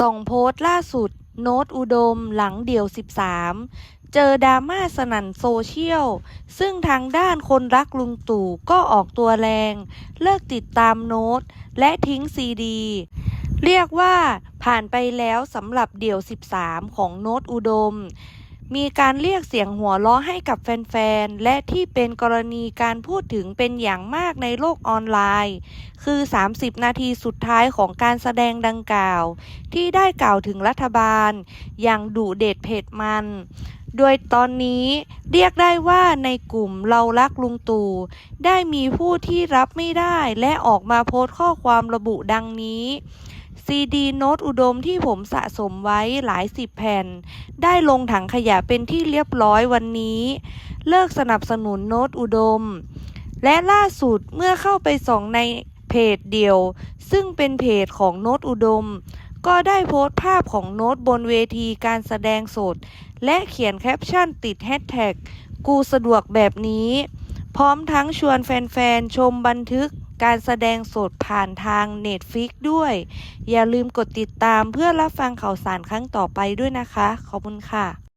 ส่งโพสต์ล่าสุด โน้ตอุดมหลังเดี่ยว 13 เจอดราม่าสนั่นโซเชียล ซึ่งทางด้านคนรักลุงตู่ก็ออกตัวแรง เลิกติดตามโน้ต และทิ้งซีดี เรียกว่าผ่านไปแล้วสำหรับเดี่ยว 13 ของโน้ตอุดม มีการเรียกเสียงหัวเราะให้กับแฟนๆ และที่เป็นกรณีการพูดถึงเป็นอย่างมากในโลกออนไลน์ คือ 30 นาทีสุดท้ายของการแสดงดังกล่าว ที่ได้กล่าวถึงรัฐบาล อย่างดุเด็ดเผ็ดมัน โดยตอนนี้เรียกได้ว่าในกลุ่มเรารักลุงตู่ ได้มีผู้ที่รับไม่ได้และออกมาโพสต์ข้อความระบุดังนี้ ซีดีโน้ตอุดมที่ผมสะสมไว้หลายสิบแผ่น ได้ลงถังขยะเป็นที่เรียบร้อยวันนี้ เลิกสนับสนุนโน้ตอุดม และล่าสุดเมื่อเข้าไปส่องในเพจเดียว ซึ่งเป็นเพจของโน้ตอุดม ก็ได้โพสต์ภาพของโน้ตบนเวทีการแสดงสด และเขียนแคปชั่นติดแฮชแท็กกูสะดวกแบบนี้ พร้อมทั้งชวนแฟนๆ ชมบันทึก การแสดงสดผ่านทางเน็ตฟิกด้วย อย่าลืมกดติดตามเพื่อรับฟังข่าวสารครั้งต่อไปด้วยนะคะ ขอบคุณค่ะ